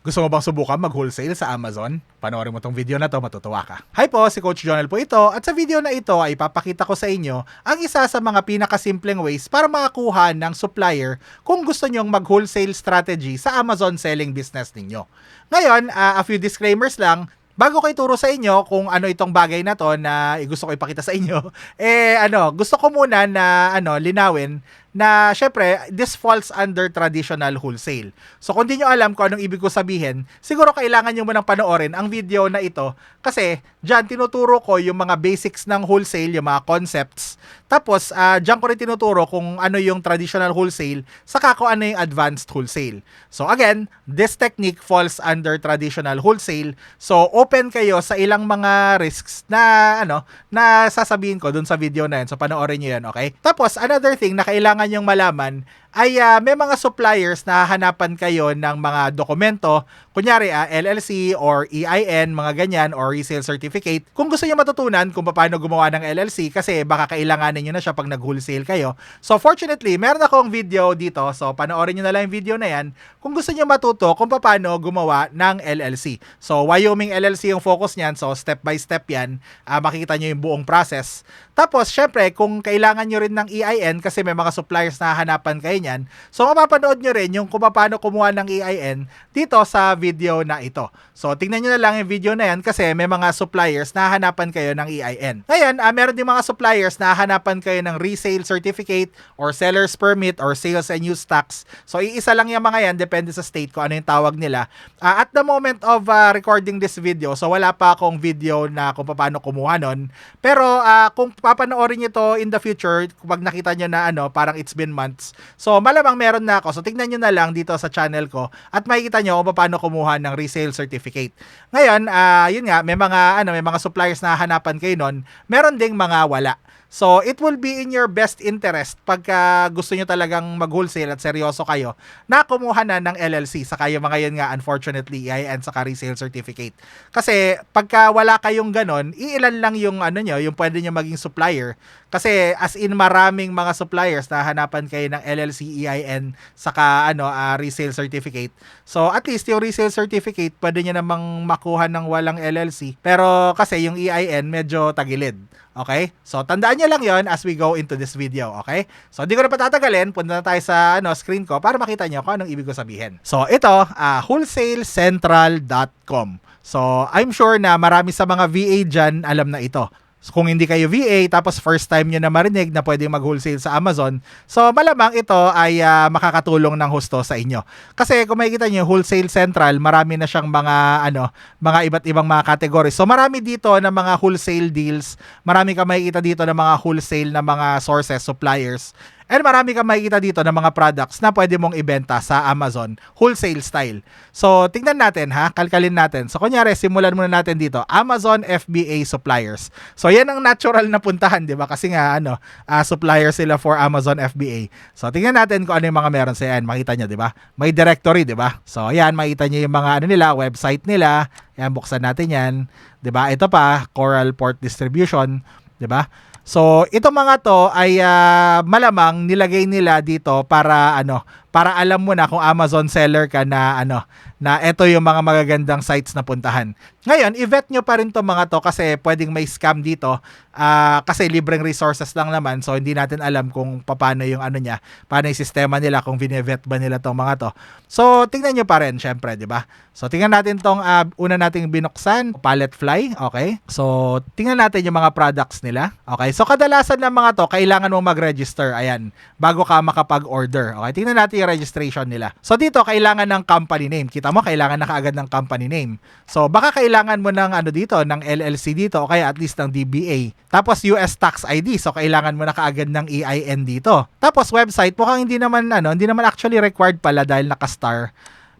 Gusto mo bang subukan mag-wholesale sa Amazon? Panoorin mo tong video na to, matutuwa ka. Hi po, si Coach Jonel po ito at sa video na ito ay ipapakita ko sa inyo ang isa sa mga pinakasimpleng ways para makakuha ng supplier kung gusto nyong mag-wholesale strategy sa Amazon selling business ninyo. Ngayon, ah, a few disclaimers lang, Bago ko ituro sa inyo kung ano itong bagay na to na gusto ko ipakita sa inyo, eh ano, gusto ko muna na ano, linawin na syempre, this falls under traditional wholesale. So kung di nyo alam kung anong ibig ko sabihin, siguro kailangan nyo munang panoorin ang video na ito kasi dyan tinuturo ko yung mga basics ng wholesale, yung mga concepts. Tapos, uh, dyan ko rin tinuturo kung ano yung traditional wholesale, saka kung ano yung advanced wholesale. So again, this technique falls under traditional wholesale. So open kayo sa ilang mga risks na ano, na sasabihin ko dun sa video na yun. So panoorin nyo yan, okay? Tapos, another thing na kailangan kailangan yung malaman ay uh, may mga suppliers na hanapan kayo ng mga dokumento, kunyari uh, ah, LLC or EIN, mga ganyan, or resale certificate. Kung gusto niyo matutunan kung paano gumawa ng LLC, kasi baka kailanganin niyo na siya pag nag-wholesale kayo. So fortunately, meron akong video dito, so panoorin niyo na lang yung video na yan kung gusto niyo matuto kung paano gumawa ng LLC. So Wyoming LLC yung focus niyan, so step by step yan, uh, makikita niyo yung buong process. Tapos, syempre, kung kailangan nyo rin ng EIN, kasi may mga suppliers na hanapan kayo niyan, so mapapanood nyo rin yung kung paano kumuha ng EIN dito sa video na ito. So, tingnan nyo na lang yung video na yan kasi may mga suppliers na hanapan kayo ng EIN. Ngayon, uh, meron din mga suppliers na hanapan kayo ng resale certificate or seller's permit or sales and use tax. So, iisa lang yung mga yan, depende sa state ko ano yung tawag nila. Uh, at the moment of uh, recording this video, so wala pa akong video na kung paano kumuha nun. Pero, uh, kung papanoorin niyo to in the future, pag nakita niyo na ano, parang it's been months. So, malamang meron na ako. So, tignan niyo na lang dito sa channel ko at makikita niyo kung paano kumuha ng resale certificate. Ngayon, uh, yun nga, may mga ano, may mga suppliers na hanapan kayo noon, meron ding mga wala. So, it will be in your best interest pagka gusto nyo talagang mag-wholesale at seryoso kayo na kumuha na ng LLC sa kayo mga yun nga unfortunately EIN sa resale certificate. Kasi pagka wala kayong ganon, iilan lang yung ano nyo, yung pwede nyo maging supplier. Kasi as in maraming mga suppliers na hanapan kayo ng LLC, EIN, saka ano, uh, resale certificate. So at least yung resale certificate, pwede nyo namang makuha ng walang LLC. Pero kasi yung EIN medyo tagilid. Okay? So, tandaan nyo lang yon as we go into this video. Okay? So, hindi ko na patatagalin. Punta na tayo sa ano, screen ko para makita nyo kung anong ibig ko sabihin. So, ito, uh, wholesalecentral.com. So, I'm sure na marami sa mga VA dyan alam na ito. Kung hindi kayo VA, tapos first time nyo na marinig na pwedeng mag-wholesale sa Amazon, so malamang ito ay uh, makakatulong ng husto sa inyo. Kasi kung makikita nyo, Wholesale Central, marami na siyang mga, ano, mga iba't ibang mga categories. So marami dito na mga wholesale deals, marami ka makikita dito na mga wholesale na mga sources, suppliers. And marami kang makikita dito ng mga products na pwede mong ibenta sa Amazon wholesale style. So, tingnan natin ha, kalkalin natin. So, kunyari, simulan muna natin dito, Amazon FBA suppliers. So, yan ang natural na puntahan, di ba? Kasi nga, ano, uh, supplier sila for Amazon FBA. So, tingnan natin kung ano yung mga meron sa yan. Makita nyo, di ba? May directory, di ba? So, yan, makita nyo yung mga ano nila, website nila. Yan, buksan natin yan. Di ba? Ito pa, Coral Port Distribution. Di ba? So, itong mga to ay uh, malamang nilagay nila dito para ano, para alam mo na kung Amazon seller ka na ano, na ito yung mga magagandang sites na puntahan. Ngayon, i-vet nyo pa rin to mga to kasi pwedeng may scam dito uh, kasi libreng resources lang naman so hindi natin alam kung paano yung ano niya, paano yung sistema nila, kung vine-vet ba nila tong mga to. So, tingnan nyo pa rin syempre, di ba? So, tingnan natin tong uh, una nating binuksan, pallet fly, okay? So, tingnan natin yung mga products nila. Okay? So, kadalasan ng mga to, kailangan mo mag-register, ayan, bago ka makapag-order. Okay? Tingnan natin yung registration nila. So, dito, kailangan ng company name. Kita mo, kailangan na kaagad ng company name. So, baka kailangan mo ng ano dito, ng LLC dito, o kaya at least ng DBA. Tapos US tax ID. So kailangan mo na kaagad ng EIN dito. Tapos website, mukhang hindi naman ano, hindi naman actually required pala dahil naka-star.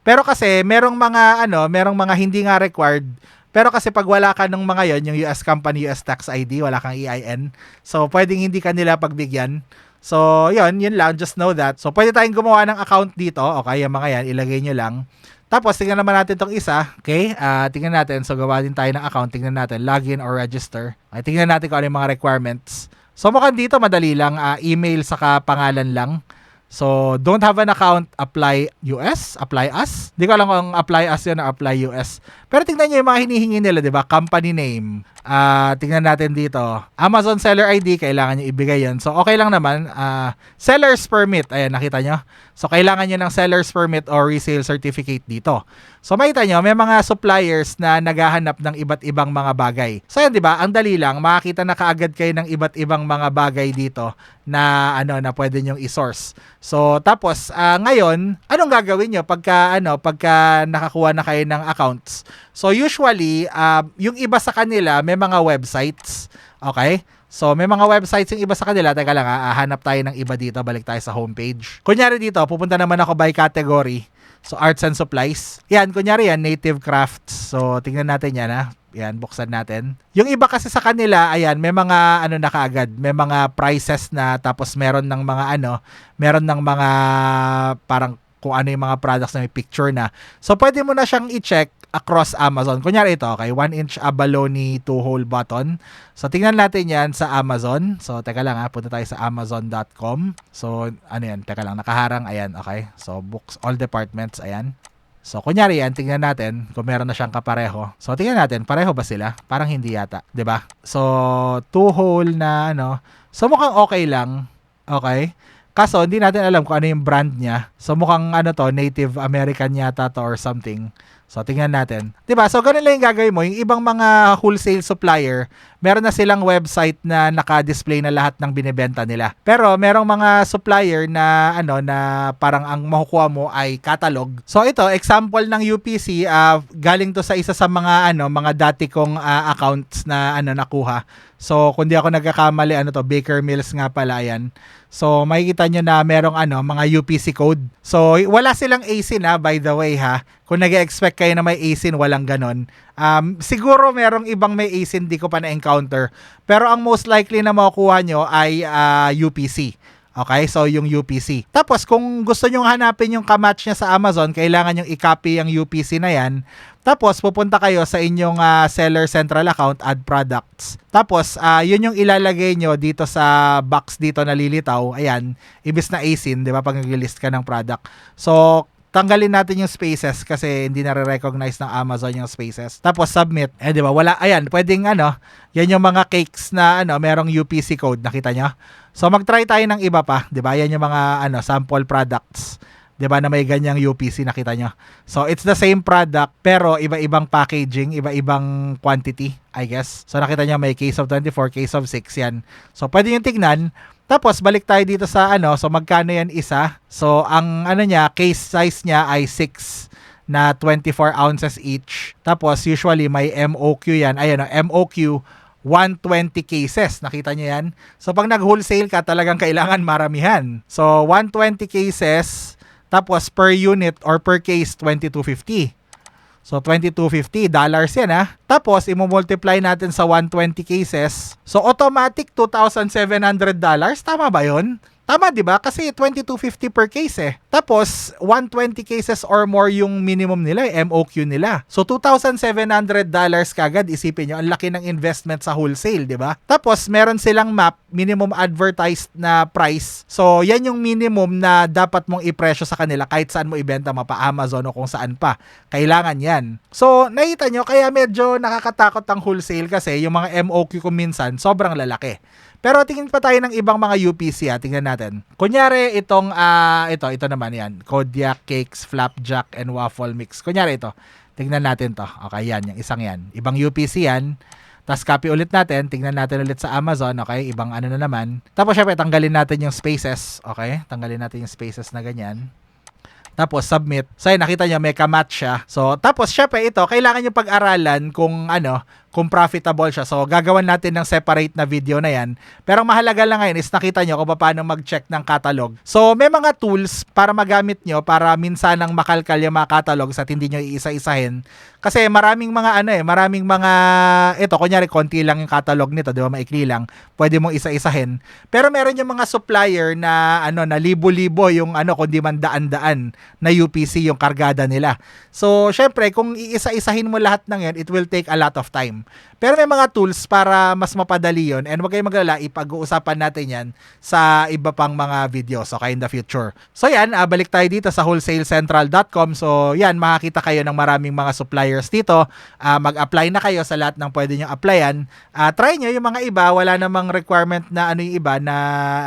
Pero kasi merong mga ano, merong mga hindi nga required. Pero kasi pag wala ka ng mga yon, yung US company, US tax ID, wala kang EIN. So pwedeng hindi ka nila pagbigyan. So, yun, yun lang, just know that. So, pwede tayong gumawa ng account dito. Okay, yung mga yan, ilagay nyo lang. Tapos, tingnan naman natin itong isa. Okay? Uh, tingnan natin. So, gawa din tayo ng account. Tingnan natin. Login or register. Okay, tingnan natin kung ano yung mga requirements. So, mukhang dito, madali lang. Uh, email saka pangalan lang. So, don't have an account, apply US, apply us. Hindi ko alam kung apply us yun o apply US. Pero tingnan nyo yung mga hinihingi nila, di ba? Company name. Ah, tingnan natin dito. Amazon Seller ID, kailangan nyo ibigay yun. So, okay lang naman. Ah, seller's permit. Ayan, nakita nyo? So, kailangan nyo ng seller's permit or resale certificate dito. So, makita nyo, may mga suppliers na naghahanap ng iba't ibang mga bagay. So, yan, di ba? Ang dali lang, makakita na kaagad kayo ng iba't ibang mga bagay dito na ano na pwede nyong i-source. So, tapos ah, ngayon, anong gagawin nyo pagka ano, pagka nakakuha na kayo ng accounts? So, usually, ah, yung iba sa kanila may mga websites, okay? So, may mga websites yung iba sa kanila. Teka lang, ah, hanap tayo ng iba dito. Balik tayo sa homepage. Kunyari dito, pupunta naman ako by category. So, arts and supplies. Yan, kunyari yan, native crafts. So, tingnan natin yan, ha. Yan, buksan natin. Yung iba kasi sa kanila, ayan, may mga ano na kaagad, may mga prices na tapos meron ng mga ano, meron ng mga parang kung ano yung mga products na may picture na. So, pwede mo na siyang i-check across Amazon. Kunyari ito, okay, 1 inch abalone 2 hole button. So, tingnan natin yan sa Amazon. So, teka lang ha, punta tayo sa amazon.com. So, ano yan, teka lang, nakaharang, ayan, okay. So, books, all departments, ayan. So, kunyari yan, tingnan natin kung meron na siyang kapareho. So, tingnan natin, pareho ba sila? Parang hindi yata, ba? So, two hole na ano. So, mukhang okay lang. Okay? Kaso, hindi natin alam kung ano yung brand niya. So, mukhang ano to, Native American yata to or something. So, tingnan natin. ba? So, ganun lang yung gagawin mo. Yung ibang mga wholesale supplier, meron na silang website na naka-display na lahat ng binebenta nila. Pero, merong mga supplier na, ano, na parang ang makukuha mo ay catalog. So, ito, example ng UPC, ah, galing to sa isa sa mga, ano, mga dati kong ah, accounts na, ano, nakuha. So, kung di ako nagkakamali, ano to, Baker Mills nga pala, yan. So, makikita nyo na merong ano, mga UPC code. So, wala silang ASIN ha, by the way ha. Kung nag expect kayo na may ASIN, walang ganon. Um, siguro merong ibang may ASIN, di ko pa na-encounter. Pero ang most likely na makukuha nyo ay ah, UPC. Okay, so yung UPC. Tapos kung gusto nyo hanapin yung kamatch niya sa Amazon, kailangan yung i-copy yung UPC na yan. Tapos pupunta kayo sa inyong ah, seller central account, add products. Tapos ah, yun yung ilalagay nyo dito sa box dito na lilitaw. Ayan, ibis na ASIN, di ba, pag nag-list ka ng product. So, tanggalin natin yung spaces kasi hindi na recognize ng Amazon yung spaces. Tapos submit. Eh di ba? Wala ayan, pwedeng ano, yan yung mga cakes na ano, merong UPC code, nakita nyo? So mag-try tayo ng iba pa, 'di ba? Yan yung mga ano, sample products. 'di ba na may ganyang UPC nakita nyo. So it's the same product pero iba-ibang packaging, iba-ibang quantity, I guess. So nakita nyo may case of 24, case of 6 yan. So pwede yung tignan. Tapos balik tayo dito sa ano, so magkano yan isa? So ang ano niya, case size niya ay 6 na 24 ounces each. Tapos usually may MOQ yan. Ayan, oh, MOQ 120 cases. Nakita niyo yan? So pag nag-wholesale ka, talagang kailangan maramihan. So 120 cases, tapos per unit or per case 2250. So 2250 dollars yan ha. Tapos i-multiply natin sa 120 cases. So automatic 2,700 dollars. Tama ba 'yon? Tama 'di ba? Kasi 2250 per case eh. Tapos 120 cases or more yung minimum nila, eh, MOQ nila. So 2,700 dollars kagad isipin niyo, ang laki ng investment sa wholesale, 'di ba? Tapos meron silang map, minimum advertised na price. So yan yung minimum na dapat mong ipresyo sa kanila kahit saan mo ibenta mapa Amazon o kung saan pa. Kailangan yan. So nakita nyo, kaya medyo nakakatakot ang wholesale kasi yung mga MOQ ko minsan sobrang lalaki. Pero tingin pa tayo ng ibang mga UPC ha, tingnan natin. Kunyari itong ah ito, ito naman yan. Kodiak cakes, flapjack and waffle mix. Kunyari ito. Tingnan natin to. Okay, yan, yung isang yan. Ibang UPC yan. Tapos copy ulit natin, tingnan natin ulit sa Amazon, okay? Ibang ano na naman. Tapos syempre tanggalin natin yung spaces, okay? Tanggalin natin yung spaces na ganyan. Tapos submit. So ayun, nakita nyo may kamatch siya. So tapos syempre ito, kailangan nyo pag-aralan kung ano, kung profitable siya. So, gagawan natin ng separate na video na yan. Pero ang mahalaga lang ngayon is nakita nyo kung paano mag-check ng catalog. So, may mga tools para magamit nyo para minsan nang makalkal yung mga catalogs at hindi nyo iisa-isahin. Kasi maraming mga ano eh, maraming mga, ito, kunyari, konti lang yung catalog nito, di ba, maikli lang. Pwede mong isa-isahin. Pero meron yung mga supplier na, ano, na libo-libo yung, ano, kundi man daan-daan na UPC yung kargada nila. So, syempre, kung iisa-isahin mo lahat ng yan, it will take a lot of time. Yeah. Pero may mga tools para mas mapadali yon and wag kayong maglala, ipag-uusapan natin yan sa iba pang mga videos okay, in the future. So yan, ah, balik tayo dito sa wholesalecentral.com. So yan, makakita kayo ng maraming mga suppliers dito. Ah, mag-apply na kayo sa lahat ng pwede nyo applyan. Ah, try nyo yung mga iba, wala namang requirement na ano yung iba, na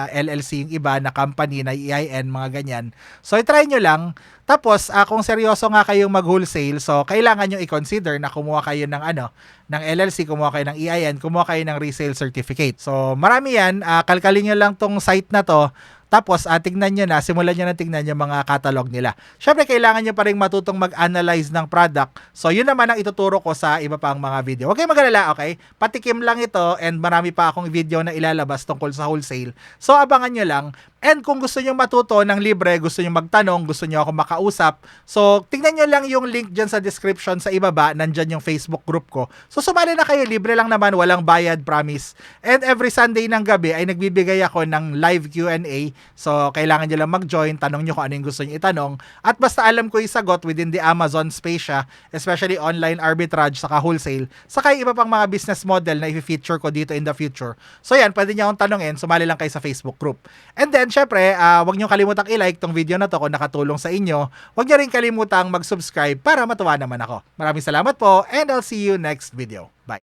LLC yung iba, na company, na EIN, mga ganyan. So i-try nyo lang. Tapos, ah, kung seryoso nga kayong mag-wholesale, so kailangan nyo i-consider na kumuha kayo ng ano, ng LLC, kumuha kayo ng EIN, kumuha kayo ng resale certificate. So, marami yan. Ah, kalkalin nyo lang tong site na to. Tapos, ah, tignan nyo na, simulan nyo na tignan yung mga catalog nila. Siyempre, kailangan nyo pa rin matutong mag-analyze ng product. So, yun naman ang ituturo ko sa iba pang mga video. Huwag kayong mag-alala, okay? Patikim lang ito and marami pa akong video na ilalabas tungkol sa wholesale. So, abangan nyo lang. And kung gusto nyo matuto ng libre, gusto nyo magtanong, gusto nyo ako makausap, so tingnan nyo lang yung link dyan sa description sa ibaba, nandyan yung Facebook group ko. So sumali na kayo, libre lang naman, walang bayad, promise. And every Sunday ng gabi ay nagbibigay ako ng live Q&A. So kailangan nyo lang mag-join, tanong nyo kung ano yung gusto nyo itanong. At basta alam ko yung sagot within the Amazon space siya, especially online arbitrage, saka wholesale, saka iba pang mga business model na i-feature ko dito in the future. So yan, pwede nyo akong tanongin, sumali lang kayo sa Facebook group. And then, syempre, uh, huwag nyo kalimutang i-like tong video na to kung nakatulong sa inyo. Huwag nyo rin kalimutang mag-subscribe para matuwa naman ako. Maraming salamat po and I'll see you next video. Bye!